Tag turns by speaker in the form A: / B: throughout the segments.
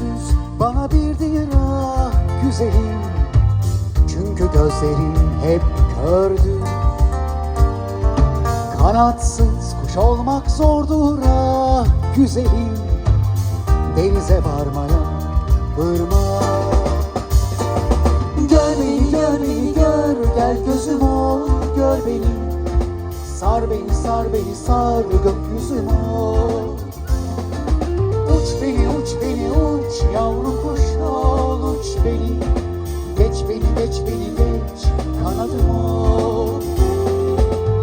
A: henüz bana bir dirah güzelim. Çünkü gözlerin hep kördü Kanatsız kuş olmak zordur ah güzelim. Denize varmaya vırma Gör beni gör beni gör. Gel gözüm ol gör beni. Sar beni sar beni sar gökyüzüm ol Geç beni geç beni geç kanadım ol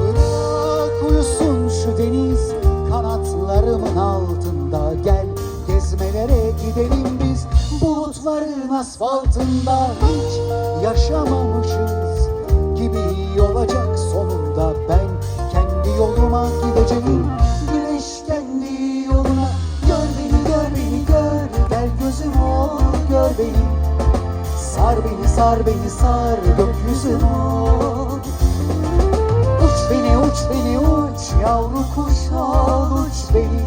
A: Bırak uyusun şu deniz kanatlarımın altında. Gel gezmelere gidelim biz bulutların asfaltında. Hiç yaşamamışız gibi olacak sonunda. Ben kendi yoluma gideceğim. Güneş kendi yoluna. Gör beni gör beni gör. Gel gözüm ol gör beni Sar beni sar beni sar gökyüzüm ol Uç beni uç beni uç yavru kuş ol uç beni.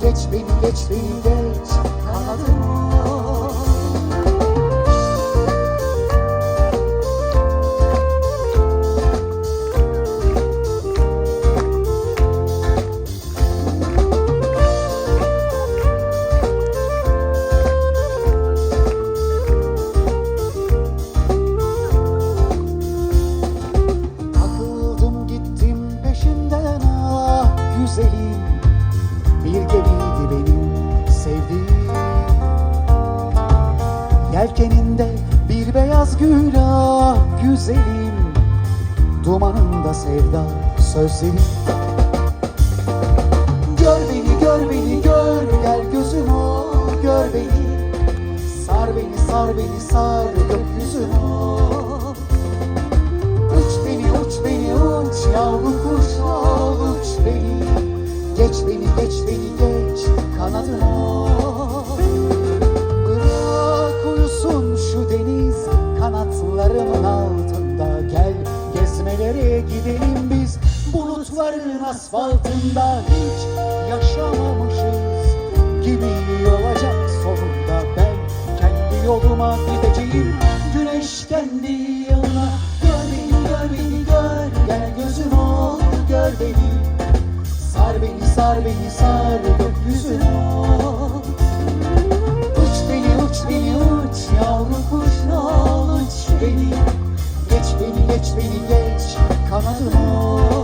A: Geç beni geç beni geç gül ah güzelim Dumanında sevda sözlerim Gör beni gör beni gör gel gözüm ol gör beni. Sar beni sar beni sar gökyüzüm Uç beni uç beni uç yavru kuş bulutların asfaltında Hiç yaşamamışız gibi olacak sonunda. Ben kendi yoluma gideceğim güneş kendi yoluna. Gör beni gör beni gör. Gel gözüm ol gör beni. Sar beni sar beni sar gökyüzüne. Ol Uç beni uç beni uç. Yavru kuş ol uç beni. Geç beni geç beni geç. Kanadım ol